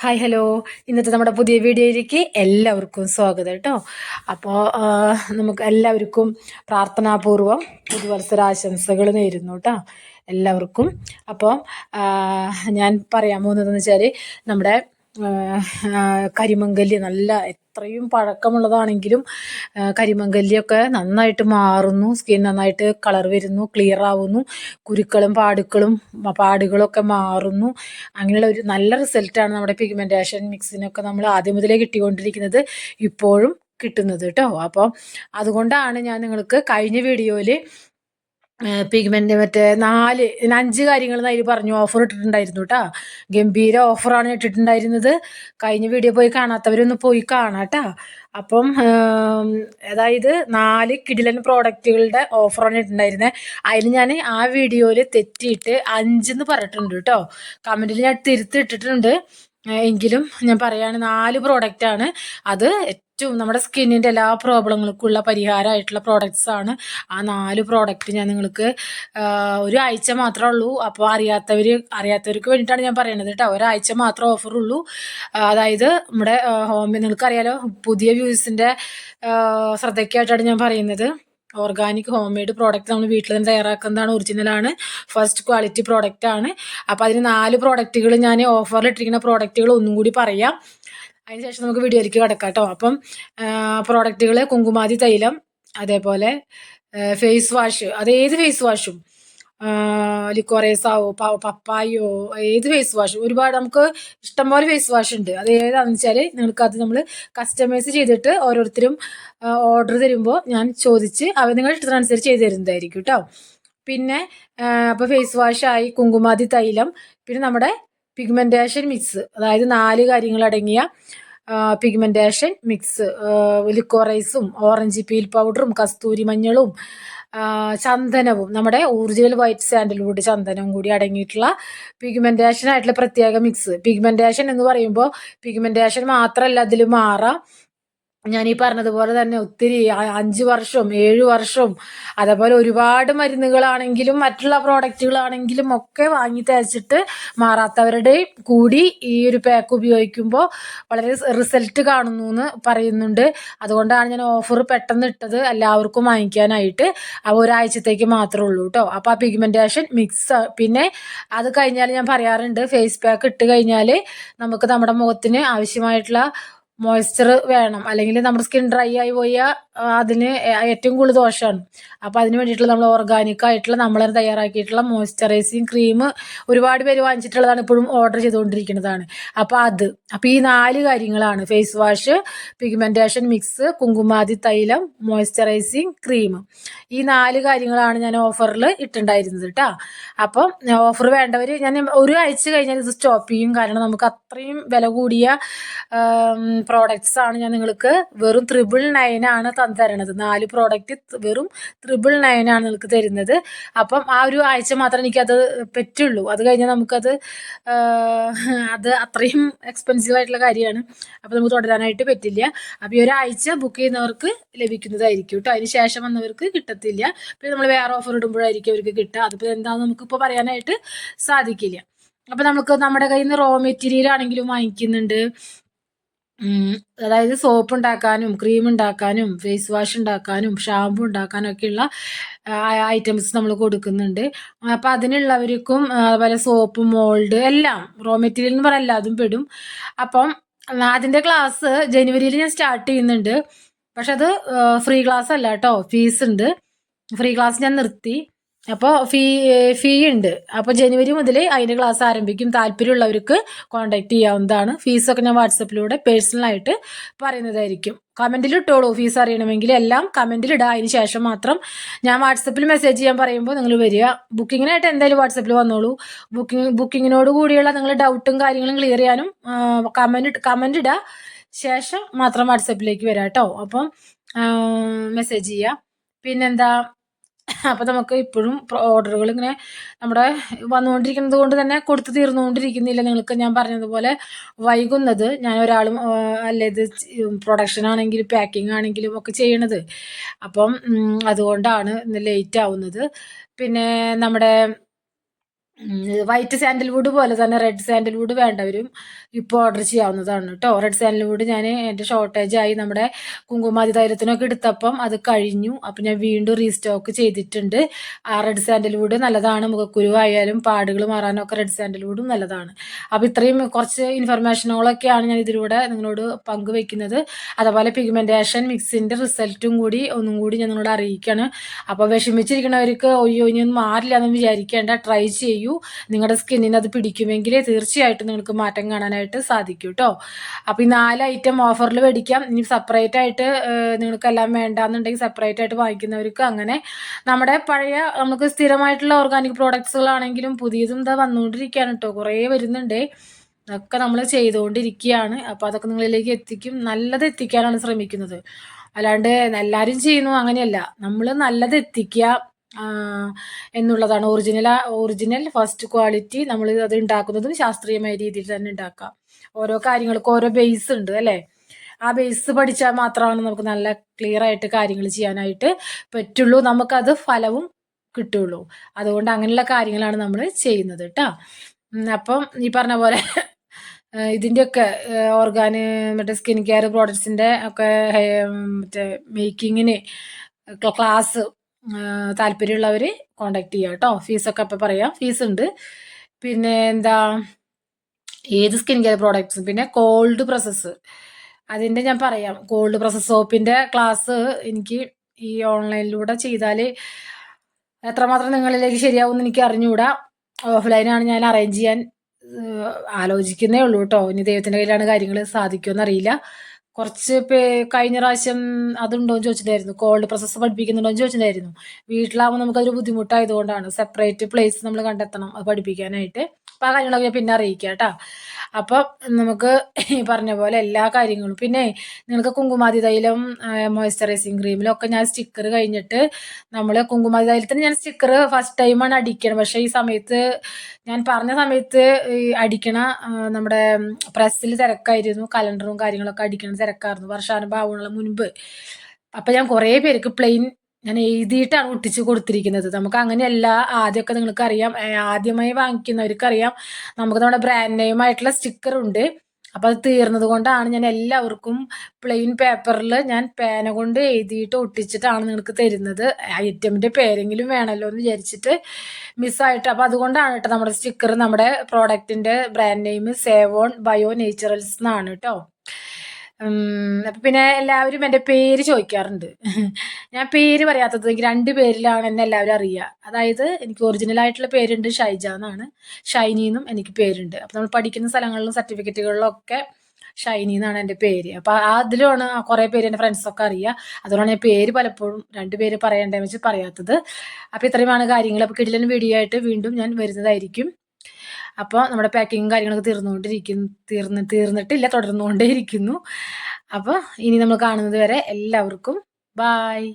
Hi hello ഇന്നത്തെ നമ്മുടെ പുതിയ വീഡിയോയിലേക്ക് എല്ലാവർക്കും സ്വാഗതം കേട്ടോ. അപ്പോൾ നമുക്ക് എല്ലാവർക്കും പ്രാർത്ഥനാപൂർവം പുതുവത്സരാശംസകൾ നേരുന്നു കേട്ടോ. എല്ലാവർക്കും. അപ്പോൾ ഞാൻ പറയാൻ പോകുന്നതെന്ന് വെച്ചാൽ നമ്മുടെ കരിമങ്കല്ല് നല്ല എത്രയും പഴക്കമുള്ളതാണെങ്കിലും കരിമങ്കല്ലിയൊക്കെ നന്നായിട്ട് മാറുന്നു സ്കിൻ നന്നായിട്ട് കളർ വരുന്നു ക്ലിയർ ആവുന്നു കുരുക്കളും പാടുക്കളും പാടുകളൊക്കെ മാറുന്നു. അങ്ങനെയുള്ള ഒരു നല്ല റിസൾട്ടാണ് നമ്മുടെ പിഗ്മെന്റേഷൻ മിക്സിനൊക്കെ നമ്മൾ ആദ്യം മുതലേ കിട്ടിക്കൊണ്ടിരിക്കുന്നത് ഇപ്പോഴും കിട്ടുന്നത് കേട്ടോ. അപ്പോൾ അതുകൊണ്ടാണ് ഞാൻ നിങ്ങൾക്ക് കഴിഞ്ഞ വീഡിയോയിൽ പിഗ്മെന്റ് മറ്റേ നാല് അഞ്ച് കാര്യങ്ങൾ അതിൽ പറഞ്ഞു. ഓഫർ ഇട്ടിട്ടുണ്ടായിരുന്നു കേട്ടോ ഗംഭീര ഓഫറാണ് ഇട്ടിട്ടുണ്ടായിരുന്നത്. കഴിഞ്ഞ വീഡിയോ പോയി കാണാത്തവരൊന്ന് പോയി കാണാം കേട്ടോ അപ്പം അതായത് നാല് കിടിലൻ പ്രോഡക്റ്റുകളുടെ ഓഫറാണ് ഇട്ടിട്ടുണ്ടായിരുന്നത് അതിൽ ഞാൻ ആ വീഡിയോയിൽ തെറ്റിയിട്ട് അഞ്ചെന്ന് പറഞ്ഞിട്ടുണ്ട് കേട്ടോ കമന്റിൽ ഞാൻ തിരുത്തിട്ടിട്ടുണ്ട് എങ്കിലും ഞാൻ പറയുകയാണ് നാല് പ്രോഡക്റ്റാണ് അത് ഏറ്റവും നമ്മുടെ സ്കിന്നിന്റെ എല്ലാ പ്രോബ്ലങ്ങൾക്കുള്ള പരിഹാരമായിട്ടുള്ള പ്രോഡക്റ്റ്സ് ആണ്. ആ നാല് പ്രോഡക്റ്റ് ഞാൻ നിങ്ങൾക്ക് ഒരു ആഴ്ച മാത്രമേ ഉള്ളൂ. അപ്പോൾ അറിയാത്തവർ അറിയാത്തവർക്ക് വേണ്ടിയിട്ടാണ് ഞാൻ പറയുന്നത് കേട്ടോ. ഒരാഴ്ച മാത്രമേ ഓഫറുള്ളൂ അതായത് നമ്മുടെ ഹോം നിങ്ങൾക്കറിയാലോ പുതിയ വ്യൂസിന്റെ ശ്രദ്ധയ്ക്കായിട്ടാണ് ഞാൻ പറയുന്നത്. ഓർഗാനിക് ഹോം മെയ്ഡ് പ്രോഡക്റ്റ് നമ്മൾ വീട്ടിൽ തന്നെ തയ്യാറാക്കുന്നതാണ് ഒറിജിനലാണ് ഫസ്റ്റ് ക്വാളിറ്റി പ്രോഡക്റ്റ് ആണ്. അപ്പോൾ അതിന് നാല് പ്രോഡക്റ്റുകൾ ഞാൻ ഓഫറിൽ ഇട്ടിരിക്കുന്ന പ്രോഡക്റ്റുകൾ ഒന്നും കൂടി പറയാം. അതിനുശേഷം നമുക്ക് വീഡിയോയിലേക്ക് കിടക്കാം കേട്ടോ അപ്പം പ്രോഡക്റ്റുകൾ കുങ്കുമാതി തൈലം അതേപോലെ ഫേസ് വാഷ് അത് ഏത് ഫേസ് വാഷും ലിക്കോറേസാവോ പപ്പായോ ഏത് ഫേസ് വാഷ് ഒരുപാട് നമുക്ക് ഇഷ്ടംപോലെ ഫേസ് വാഷ് ഉണ്ട്. അത് ഏതാണെന്ന് വെച്ചാൽ നിങ്ങൾക്ക് അത് നമ്മൾ കസ്റ്റമൈസ് ചെയ്തിട്ട് ഓരോരുത്തരും ഓർഡർ തരുമ്പോൾ ഞാൻ ചോദിച്ച് അവർ നിങ്ങൾ ഇഷ്ടത്തിനനുസരിച്ച് ചെയ്ത് തരുന്നതായിരിക്കും കേട്ടോ പിന്നെ അപ്പോൾ ഫേസ് വാഷായി കുങ്കുമാതി തൈലം പിന്നെ നമ്മുടെ പിഗ്മെന്റേഷൻ മിക്സ് അതായത് നാല് കാര്യങ്ങളടങ്ങിയ പിഗ്മെന്റേഷൻ മിക്സ് ലിക്കോറൈസും ഓറഞ്ച് പീൽ പൗഡറും കസ്തൂരി മഞ്ഞളും ചന്ദനവും. നമ്മുടെ ഒറിജിനൽ വൈറ്റ് സാൻഡൽവുഡ് ചന്ദനവും കൂടി അടങ്ങിയിട്ടുള്ള പിഗ്മെന്റേഷൻ ആയിട്ടുള്ള പ്രത്യേക മിക്സ് പിഗ്മെന്റേഷൻ എന്ന് പറയുമ്പോൾ പിഗ്മെന്റേഷൻ മാത്രമല്ല അതിൽ മാറാം. ഞാൻ ഈ പറഞ്ഞതുപോലെ തന്നെ ഒത്തിരി അഞ്ച് വർഷം ഏഴ് വർഷം അതേപോലെ ഒരുപാട് മരുന്നുകളാണെങ്കിലും മറ്റുള്ള പ്രോഡക്റ്റുകളാണെങ്കിലും ഒക്കെ വാങ്ങി തേച്ചിട്ട് മാറാത്തവരുടെ കൂടി ഈ ഒരു പാക്ക് ഉപയോഗിക്കുമ്പോൾ വളരെ റിസൾട്ട് കാണുന്നു എന്ന് പറയുന്നുണ്ട്. അതുകൊണ്ടാണ് ഞാൻ ഓഫർ പെട്ടെന്ന് ഇട്ടത് എല്ലാവർക്കും വാങ്ങിക്കാനായിട്ട്. ഒരാഴ്ചത്തേക്ക് മാത്രമേ ഉള്ളൂ കേട്ടോ അപ്പോൾ ആ പിഗ്മെന്റേഷൻ മിക്സ് പിന്നെ അത് കഴിഞ്ഞാൽ ഞാൻ പറയാറുണ്ട് ഫേസ് പാക്ക് ഇട്ട് കഴിഞ്ഞാൽ നമുക്ക് നമ്മുടെ മുഖത്തിന് ആവശ്യമായിട്ടുള്ള മോയ്സ്ചർ വേണം. അല്ലെങ്കിൽ നമ്മുടെ സ്കിൻ ഡ്രൈ ആയി പോയാൽ അതിന് ഏറ്റവും കൂടുതൽ ദോഷമാണ്. അപ്പോൾ അതിന് വേണ്ടിയിട്ടുള്ള നമ്മൾ ഓർഗാനിക് ആയിട്ടുള്ള നമ്മൾ തയ്യാറാക്കിയിട്ടുള്ള മോയ്സ്ചറൈസിങ് ക്രീം ഒരുപാട് പേര് വാങ്ങിച്ചിട്ടുള്ളതാണ് ഇപ്പോഴും ഓർഡർ ചെയ്തുകൊണ്ടിരിക്കുന്നതാണ്. അപ്പോൾ അത്. അപ്പോൾ ഈ നാല് കാര്യങ്ങളാണ്. ഫേസ് വാഷ് പിഗ്മെന്റേഷൻ മിക്സ് കുങ്കുമാതി തൈലം മോയ്സ്ചറൈസിങ് ക്രീം ഈ നാല് കാര്യങ്ങളാണ് ഞാൻ ഓഫറിൽ ഇട്ടുണ്ടായിരുന്നത് കേട്ടോ അപ്പം ഓഫർ വേണ്ടവർ ഞാൻ ഒരു ആഴ്ച കഴിഞ്ഞാൽ ഇത് സ്റ്റോപ്പ് ചെയ്യും. കാരണം നമുക്ക് അത്രയും വില കൂടിയ പ്രോഡക്റ്റ്സ് ആണ് ഞാൻ നിങ്ങൾക്ക് വെറും ത്രിബിൾ നയൻ ആണ് തരണത് നാല് പ്രോഡക്റ്റ് വെറും ത്രിബിൾ നയൻ ആണ് നിങ്ങൾക്ക് തരുന്നത്. അപ്പം ആ ഒരു ആഴ്ച മാത്രമേ എനിക്കത് പറ്റുള്ളൂ. അത് കഴിഞ്ഞാൽ നമുക്കത് അത് അത്രയും എക്സ്പെൻസീവ് ആയിട്ടുള്ള കാര്യമാണ്. അപ്പോൾ നമുക്ക് തുടരാനായിട്ട് പറ്റില്ല. അപ്പോൾ ഈ ഒരാഴ്ച ബുക്ക് ചെയ്യുന്നവർക്ക് ലഭിക്കുന്നതായിരിക്കും കേട്ടോ അതിന് ശേഷം വന്നവർക്ക് കിട്ടത്തില്ല. പിന്നെ നമ്മൾ വേറെ ഓഫർ ഇടുമ്പോഴായിരിക്കും അവർക്ക് കിട്ടുക. അതിപ്പോൾ എന്താണെന്ന് നമുക്കിപ്പോൾ പറയാനായിട്ട് സാധിക്കില്ല. അപ്പം നമുക്ക് നമ്മുടെ കയ്യിൽ നിന്ന് റോ മെറ്റീരിയൽ ആണെങ്കിലും വാങ്ങിക്കുന്നുണ്ട്. അതായത് സോപ്പ് ഉണ്ടാക്കാനും ക്രീം ഉണ്ടാക്കാനും ഫേസ് വാഷ് ഉണ്ടാക്കാനും ഷാമ്പു ഉണ്ടാക്കാനും ഒക്കെയുള്ള ഐറ്റംസ് നമ്മൾ കൊടുക്കുന്നുണ്ട്. അപ്പോൾ അതിനുള്ളവർക്കും അതുപോലെ സോപ്പ് മോൾഡ് എല്ലാം റോ മെറ്റീരിയൽ എന്ന് പറയാൻ എല്ലാതും പെടും. അപ്പം അതിന്റെ ക്ലാസ് ജനുവരിയിൽ ഞാൻ സ്റ്റാർട്ട് ചെയ്യുന്നുണ്ട്. പക്ഷെ അത് ഫ്രീ ക്ലാസ് അല്ല കേട്ടോ ഫീസ് ഉണ്ട്. ഫ്രീ ക്ലാസ് ഞാൻ നിർത്തി. അപ്പോൾ ഫീ ഫീ ഉണ്ട്. അപ്പോൾ ജനുവരി മുതൽ അതിന്റെ ക്ലാസ് ആരംഭിക്കും. താല്പര്യമുള്ളവർക്ക് കോൺടാക്ട് ചെയ്യാവുന്നതാണ്. ഫീസൊക്കെ ഞാൻ വാട്സപ്പിലൂടെ പേഴ്സണലായിട്ട് പറയുന്നതായിരിക്കും. കമന്റിൽ ഇട്ടോളൂ. ഫീസ് അറിയണമെങ്കിൽ എല്ലാം കമന്റിൽ ഇടുക അതിന് ശേഷം മാത്രം ഞാൻ വാട്സപ്പിൽ മെസ്സേജ് ചെയ്യാൻ പറയുമ്പോൾ നിങ്ങൾ വരിക. ബുക്കിങ്ങിനായിട്ട് എന്തായാലും വാട്സപ്പിൽ വന്നോളൂ. ബുക്കിംഗ് ബുക്കിങ്ങിനോട് കൂടിയുള്ള നിങ്ങൾ ഡൗട്ടും കാര്യങ്ങളും ക്ലിയർ ചെയ്യാനും കമന്റ് കമന്റ് ഇടുക ശേഷം മാത്രം വാട്സപ്പിലേക്ക് വരാം കേട്ടോ അപ്പം മെസ്സേജ് ചെയ്യുക പിന്നെന്താ? അപ്പോൾ നമുക്ക് ഇപ്പോഴും ഓർഡറുകൾ ഇങ്ങനെ നമ്മുടെ വന്നുകൊണ്ടിരിക്കുന്നത് കൊണ്ട് തന്നെ കൊടുത്തു തീർന്നുകൊണ്ടിരിക്കുന്നില്ല. നിങ്ങൾക്ക് ഞാൻ പറഞ്ഞതുപോലെ വൈകുന്നത് ഞാൻ ഒരാളും അല്ല ഇത് പ്രൊഡക്ഷൻ ആണെങ്കിലും പാക്കിംഗ് ആണെങ്കിലും ഒക്കെ ചെയ്യണത്. അപ്പം അതുകൊണ്ടാണ് ഇന്ന് ലേറ്റ് ആവുന്നത്. പിന്നെ നമ്മുടെ വൈറ്റ് സാൻഡൽവുഡ് പോലെ തന്നെ റെഡ് സാൻഡൽവുഡ് വേണ്ടവരും ഇപ്പോൾ ഓർഡർ ചെയ്യാവുന്നതാണ് കേട്ടോ റെഡ് സാൻഡൽവുഡ് ഞാൻ എന്റെ ഷോർട്ടേജ് ആയി നമ്മുടെ കുങ്കുമാതി തൈലത്തിനൊക്കെ എടുത്തപ്പം അത് കഴിഞ്ഞു. അപ്പം ഞാൻ വീണ്ടും റീസ്റ്റോക്ക് ചെയ്തിട്ടുണ്ട്. ആ റെഡ് സാൻഡൽവുഡ് നല്ലതാണ്. മുഖക്കുരുവായാലും പാടുകൾ മാറാനൊക്കെ റെഡ് സാൻഡൽവുഡും നല്ലതാണ്. അപ്പോൾ ഇത്രയും കുറച്ച് ഇൻഫർമേഷനുകളൊക്കെയാണ് ഞാൻ ഇതിലൂടെ നിങ്ങളോട് പങ്കുവെക്കുന്നത്. അതുപോലെ പിഗ്മെന്റേഷൻ മിക്സിന്റെ റിസൾട്ടും കൂടി ഒന്നും കൂടി ഞാൻ നിങ്ങളോട് അറിയിക്കുകയാണ് അപ്പോൾ വിഷമിച്ചിരിക്കുന്നവർക്ക് ഒയ്യോ ഇനിയൊന്നും മാറില്ല എന്ന് വിചാരിക്കേണ്ട. ട്രൈ ചെയ്യൂ. നിങ്ങളുടെ സ്കിന്നിന് അത് പിടിക്കുമെങ്കിൽ തീർച്ചയായിട്ടും നിങ്ങൾക്ക് മാറ്റം കാണാനായിട്ട് സാധിക്കും കേട്ടോ അപ്പോൾ ഈ നാല് ഐറ്റം ഓഫറിൽ മേടിക്കാം ഇനി സെപ്പറേറ്റ് ആയിട്ട് നിങ്ങൾക്കെല്ലാം വേണ്ടാന്നുണ്ടെങ്കിൽ സെപ്പറേറ്റ് ആയിട്ട് വാങ്ങിക്കുന്നവർക്ക് അങ്ങനെ നമ്മുടെ പഴയ നമുക്ക് സ്ഥിരമായിട്ടുള്ള ഓർഗാനിക് പ്രോഡക്ട്സുകളാണെങ്കിലും പുതിയതും ഇതാ വന്നുകൊണ്ടിരിക്കുകയാണ് കേട്ടോ കുറേ വരുന്നുണ്ട്. അതൊക്കെ നമ്മൾ ചെയ്തുകൊണ്ടിരിക്കുകയാണ് അപ്പോൾ അതൊക്കെ നിങ്ങളിലേക്ക് എത്തിക്കും. നല്ലത് എത്തിക്കാനാണ് ശ്രമിക്കുന്നത്. അല്ലാണ്ട് എല്ലാവരും ചെയ്യുന്നു അങ്ങനെയല്ല. നമ്മൾ നല്ലത് എത്തിക്കുക എന്നുള്ളതാണ്. ഒറിജിനൽ ഒറിജിനൽ ഫസ്റ്റ് ക്വാളിറ്റി നമ്മൾ അത് ഉണ്ടാക്കുന്നതും ശാസ്ത്രീയമായ രീതിയിൽ തന്നെ ഉണ്ടാക്കാം ഓരോ കാര്യങ്ങൾക്കും ഓരോ ബേസ് ഉണ്ട് അല്ലേ? ആ ബേസ് പഠിച്ചാൽ മാത്രമാണ് നമുക്ക് നല്ല ക്ലിയർ ആയിട്ട് കാര്യങ്ങൾ ചെയ്യാനായിട്ട് പറ്റുള്ളൂ. നമുക്കത് ഫലവും കിട്ടുള്ളൂ. അതുകൊണ്ട് അങ്ങനെയുള്ള കാര്യങ്ങളാണ് നമ്മൾ ചെയ്യുന്നത് കേട്ടോ അപ്പം ഈ പറഞ്ഞ പോലെ ഇതിന്റെയൊക്കെ ഓർഗാന് മറ്റേ സ്കിൻ കെയർ പ്രോഡക്ട്സിന്റെ ഒക്കെ മറ്റേ മേക്കിങ്ങിന് ക്ലാസ് താല്പര്യമുള്ളവർ കോണ്ടാക്ട് ചെയ്യുക കേട്ടോ ഫീസൊക്കെ അപ്പം പറയാം. ഫീസ് ഉണ്ട് പിന്നെ എന്താ ഏത് സ്കിൻ കെയർ പ്രോഡക്ട്സും പിന്നെ കോൾഡ് പ്രൊസസ്സ് അതിന്റെ ഞാൻ പറയാം. കോൾഡ് പ്രോസസ് സോപ്പിന്റെ ക്ലാസ് എനിക്ക് ഈ ഓൺലൈനിലൂടെ ചെയ്താൽ എത്രമാത്രം നിങ്ങളിലേക്ക് ശരിയാവും എനിക്ക് അറിഞ്ഞുകൂടാ ഓഫ്ലൈനാണ് ഞാൻ അറേഞ്ച് ചെയ്യാൻ ആലോചിക്കുന്നേ ഉള്ളൂ കേട്ടോ ഇനി ദൈവത്തിന്റെ കയ്യിലാണ് കാര്യങ്ങൾ സാധിക്കുമെന്നറിയില്ല കുറച്ച് പേ കഴിഞ്ഞ പ്രാവശ്യം അതുണ്ടോ എന്ന് ചോദിച്ചിട്ടുണ്ടായിരുന്നു. കോൾഡ് പ്രോസസ്സ് പഠിപ്പിക്കുന്നുണ്ടോ എന്ന് ചോദിച്ചിട്ടുണ്ടായിരുന്നു. വീട്ടിലാകുമ്പോൾ നമുക്കതൊരു ബുദ്ധിമുട്ടായതുകൊണ്ടാണ്. സെപ്പറേറ്റ് പ്ലേസ് നമ്മൾ കണ്ടെത്തണം അത് പഠിപ്പിക്കാനായിട്ട്. അപ്പോൾ ആ കാര്യങ്ങളൊക്കെ ഞാൻ പിന്നെ അറിയിക്കാം കേട്ടോ. അപ്പം നമുക്ക് ഈ പറഞ്ഞ പോലെ എല്ലാ കാര്യങ്ങളും പിന്നെ നിങ്ങൾക്ക് കുങ്കുമാതി തൈലം മോയ്സ്ചറൈസിങ് ക്രീമിലും ഒക്കെ ഞാൻ സ്റ്റിക്കർ കഴിഞ്ഞിട്ട് നമ്മൾ കുങ്കുമാതി തൈലത്തിന് ഞാൻ സ്റ്റിക്കർ ഫസ്റ്റ് ടൈമാണ് അടിക്കണം. പക്ഷേ ഈ സമയത്ത് ഞാൻ പറഞ്ഞ സമയത്ത് ഈ അടിക്കണ നമ്മുടെ പ്രസ്സിൽ തിരക്കായിരുന്നു. കലണ്ടറും കാര്യങ്ങളൊക്കെ അടിക്കണ തിരക്കായിരുന്നു വർഷാനുഭവമുള്ള മുൻപ്. അപ്പം ഞാൻ കുറേ പേർക്ക് പ്ലെയിൻ ഞാൻ എഴുതിയിട്ടാണ് ഒട്ടിച്ച് കൊടുത്തിരിക്കുന്നത്. നമുക്ക് അങ്ങനെയല്ല ആദ്യമൊക്കെ നിങ്ങൾക്ക് അറിയാം ആദ്യമായി വാങ്ങിക്കുന്നവർക്കറിയാം നമുക്ക് നമ്മുടെ ബ്രാൻഡ് നെയിം ആയിട്ടുള്ള സ്റ്റിക്കർ ഉണ്ട്. അപ്പോൾ അത് തീർന്നത് കൊണ്ടാണ് ഞാൻ എല്ലാവർക്കും പ്ലെയിൻ പേപ്പറിൽ ഞാൻ പേന കൊണ്ട് എഴുതിയിട്ട് ഒട്ടിച്ചിട്ടാണ് നിങ്ങൾക്ക് തരുന്നത്. ഐറ്റമിന്റെ പേരെങ്കിലും വേണമല്ലോ എന്ന് വിചാരിച്ചിട്ട് മിസ്സായിട്ട് അപ്പോൾ അതുകൊണ്ടാണ് കേട്ടോ നമ്മുടെ സ്റ്റിക്കർ നമ്മുടെ പ്രോഡക്റ്റിന്റെ brand name Sevon bio naturals എന്നാണ് കേട്ടോ. അപ്പം പിന്നെ എല്ലാവരും എന്റെ പേര് ചോദിക്കാറുണ്ട്. ഞാൻ പേര് പറയാത്തത് എനിക്ക് രണ്ട് പേരിലാണ് എന്നെ എല്ലാവരും അറിയുക. അതായത് എനിക്ക് ഒറിജിനൽ ആയിട്ടുള്ള പേരുണ്ട് ഷൈജ എന്നാണ്. ഷൈനി എന്നും എനിക്ക് പേരുണ്ട്. അപ്പം നമ്മൾ പഠിക്കുന്ന സ്ഥലങ്ങളിലും സർട്ടിഫിക്കറ്റുകളിലും ഒക്കെ ഷൈനി എന്നാണ് എന്റെ പേര്. അപ്പോൾ അതിലാണ് കുറേ പേര് എന്റെ ഫ്രണ്ട്സൊക്കെ അറിയുക. അതുകൊണ്ടാണ് ഞാൻ പേര് പലപ്പോഴും രണ്ട് പേര് പറയേണ്ടതെന്ന് വെച്ച് പറയാത്തത്. അപ്പോൾ ഇത്രയുമാണ് കാര്യങ്ങൾ. അപ്പോൾ കിടിലൻ വീഡിയോ ആയിട്ട് വീണ്ടും ഞാൻ വരുന്നതായിരിക്കും. അപ്പോൾ നമ്മുടെ പാക്കിങ്ങും കാര്യങ്ങളൊക്കെ തീർന്നുകൊണ്ടിരിക്കുന്നു. തീർന്ന് തീർന്നിട്ടില്ല തുടർന്നുകൊണ്ടേ ഇരിക്കുന്നു അപ്പോൾ ഇനി നമ്മൾ കാണുന്നത് വരെ എല്ലാവർക്കും ബായ്